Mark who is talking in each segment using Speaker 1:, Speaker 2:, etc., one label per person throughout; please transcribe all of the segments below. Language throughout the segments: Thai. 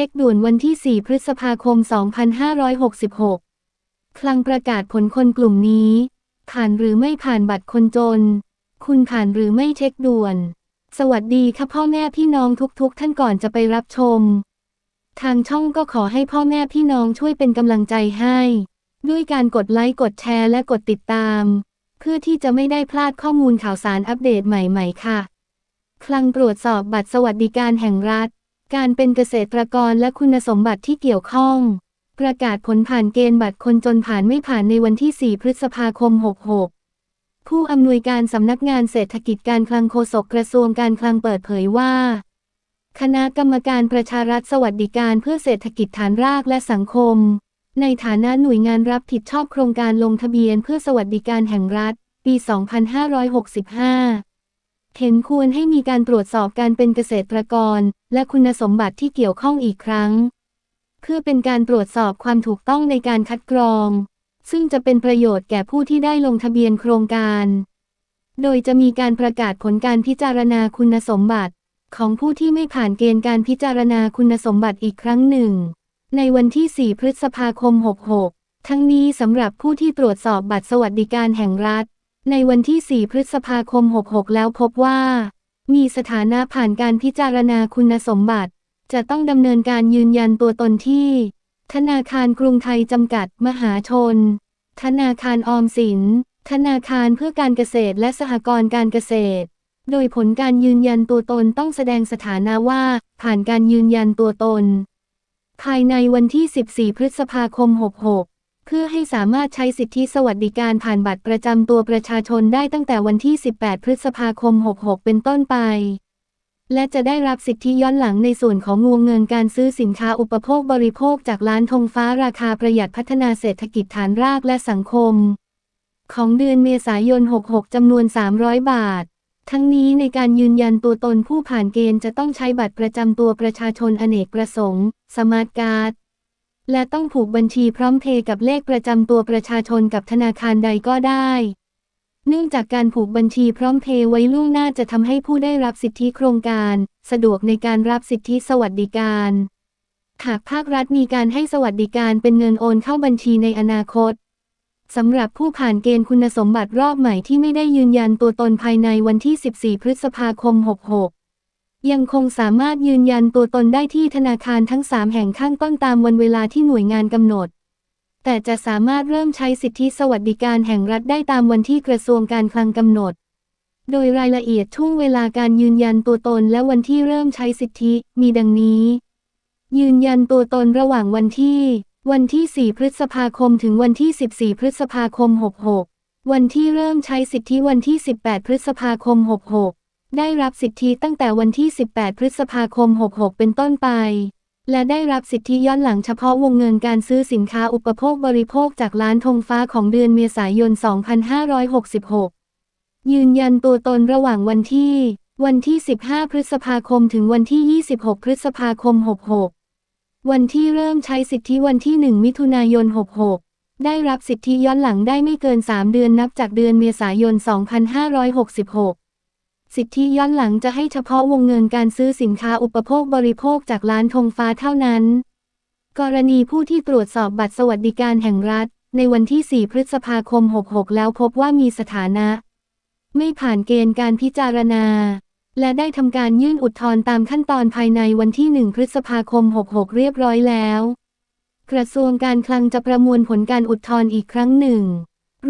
Speaker 1: ช็คด่วนวันที่ 4 พฤษภาคม 2566 คลังประกาศผลคนกลุ่มนี้ ผ่านหรือไม่ผ่านบัตรคนจน คุณผ่านหรือไม่เช็คด่วน สวัสดีค่ะพ่อแม่พี่น้องทุกๆ ท่านก่อนจะไปรับชม ทางช่องก็ขอให้พ่อแม่พี่น้องช่วยเป็นกำลังใจให้ ด้วยการกดไลค์กดแชร์และกดติดตาม เพื่อที่จะไม่ได้พลาดข้อมูลข่าวสารอัปเดตใหม่ ๆ ค่ะ คลังตรวจสอบบัตรสวัสดิการแห่งรัฐ การเป็นเกษตรกรและคุณสมบัติที่เกี่ยวข้อง ประกาศผลผ่านเกณฑ์บัตรคนจนผ่านไม่ผ่านในวันที่ 4 พฤษภาคม 66 ผู้อำนวยการสำนักงานเศรษฐกิจการคลังโฆษกกระทรวงการคลังเปิดเผยว่า คณะกรรมการประชารัฐสวัสดิการเพื่อเศรษฐกิจฐานรากและสังคม ในฐานะหน่วยงานรับผิดชอบโครงการลงทะเบียนเพื่อสวัสดิการแห่งรัฐ ปี 2565 เห็นควรให้มีการตรวจสอบการเป็นเกษตรกร และคุณสมบัติที่เกี่ยวข้องอีกครั้ง เพื่อเป็นการตรวจสอบความถูกต้องในการคัดกรอง ซึ่งจะเป็นประโยชน์แก่ผู้ที่ได้ลงทะเบียนโครงการ โดยจะมีการประกาศผลการพิจารณาคุณสมบัติ ของผู้ที่ไม่ผ่านเกณฑ์การพิจารณาคุณสมบัติอีกครั้งหนึ่ง ในวันที่ 4 พฤษภาคม 66 ทั้งนี้สำหรับผู้ที่ตรวจสอบบัตรสวัสดิการแห่งรัฐ ในวันที่ 4 พฤษภาคม 66 แล้วพบว่า มีสถานะผ่านการพิจารณาคุณสมบัติ จะต้องดำเนินการยืนยันตัวตนที่ ธนาคารกรุงไทยจำกัดมหาชน ธนาคารออมสิน ธนาคารเพื่อการเกษตรและสหกรณ์การเกษตร โดยผลการยืนยันตัวตนต้องแสดงสถานะว่า ผ่านการยืนยันตัวตน ภายในวันที่ 14 พฤษภาคม 66 เพื่อให้สามารถใช้สิทธิสวัสดิการผ่านบัตรประจำตัวประชาชนได้ตั้งแต่วันที่ 18 พฤษภาคม 66 เป็นต้นไป และจะได้รับสิทธิย้อนหลังในส่วนของวงเงินการซื้อสินค้าอุปโภคบริโภคจากร้านธงฟ้าราคาประหยัดพัฒนาเศรษฐกิจฐานรากและสังคม ของเดือนเมษายน 66 จำนวน 300 บาททั้งนี้ในการยืนยันตัวตนผู้ผ่านเกณฑ์จะต้องใช้บัตรประจำตัวประชาชนอเนกประสงค์ สมาร์ทการ์ด และต้องผูกบัญชีพร้อมเพย์กับเลขประจำตัวประชาชนกับธนาคารใดก็ได้ เนื่องจากการผูกบัญชีพร้อมเพย์ไว้ล่วงหน้าจะทำให้ผู้ได้รับสิทธิโครงการ สะดวกในการรับสิทธิสวัสดิการหากภาครัฐมีการให้สวัสดิการเป็นเงินโอนเข้าบัญชีในอนาคตสำหรับผู้ผ่านเกณฑ์คุณสมบัติรอบใหม่ที่ไม่ได้ยืนยันตัวตนภายในวันที่ 14 พฤษภาคม 66 ยังคงสามารถยืนยันตัวตนได้ที่ธนาคารทั้ง 3 แห่งข้างต้นตามวันเวลาที่หน่วยงานกำหนด แต่จะสามารถเริ่มใช้สิทธิสวัสดิการแห่งรัฐได้ตามวันที่กระทรวงการคลังกำหนด โดยรายละเอียดช่วงเวลาการยืนยันตัวตนและวันที่เริ่มใช้สิทธิมีดังนี้ ยืนยันตัวตนระหว่างวันที่ วันที่ 4 พฤษภาคมถึงวันที่ 14 พฤษภาคม 66 วันที่เริ่มใช้สิทธิวันที่ 18 พฤษภาคม 66 ได้รับสิทธิตั้งแต่วันที่ 18 พฤษภาคม 66 เป็นต้นไป และได้รับสิทธิย้อนหลังเฉพาะวงเงินการซื้อสินค้าอุปโภคบริโภคจากร้านธงฟ้าของเดือนเมษายน 2566 ยืนยันตัวตนระหว่างวันที่ วันที่ 15 พฤษภาคมถึงวันที่ 26 พฤษภาคม 66 วันที่เริ่มใช้สิทธิวันที่ 1 มิถุนายน 66 ได้รับสิทธิย้อนหลังได้ไม่เกิน 3 เดือนนับจากเดือนเมษายน 2566 สิทธิย้อนหลังจะให้เฉพาะวงเงินการซื้อสินค้าอุปโภคบริโภคจากร้านธงฟ้าเท่านั้น กรณีผู้ที่ตรวจสอบบัตรสวัสดิการแห่งรัฐ ในวันที่ 4 พฤษภาคม 66 แล้วพบว่ามีสถานะ ไม่ผ่านเกณฑ์การพิจารณา และได้ทำการยื่นอุทธรณ์ตามขั้นตอนภายในวันที่ 1 พฤษภาคม 66 เรียบร้อยแล้ว กระทรวงการคลังจะประมวลผลการอุทธรณ์อีกครั้งหนึ่ง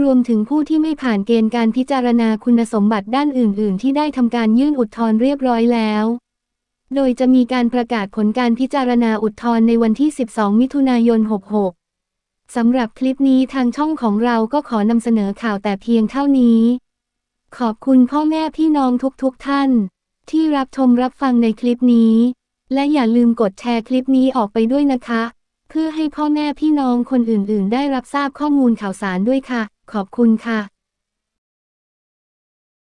Speaker 1: รวมถึงผู้ที่ไม่ผ่านเกณฑ์การพิจารณาคุณสมบัติด้านอื่น ๆ ที่ได้ทำการยื่นอุทธรณ์เรียบร้อยแล้ว โดยจะมีการประกาศผลการพิจารณาอุทธรณ์ในวันที่ 12 มิถุนายน 66 สำหรับคลิปนี้ทางช่องของเราก็ขอนำเสนอข่าวแต่เพียงเท่านี้ ขอบคุณพ่อแม่พี่น้องทุกๆทท่าน ที่รับชมรับฟังในคลิปนี้ และอย่าลืมกดแชร์คลิปนี้ออกไปด้วยนะคะ เพื่อให้พ่อแม่พี่น้องคนอื่น ๆ ได้รับทราบข้อมูลข่าวสารด้วยค่ะ ขอบคุณค่ะ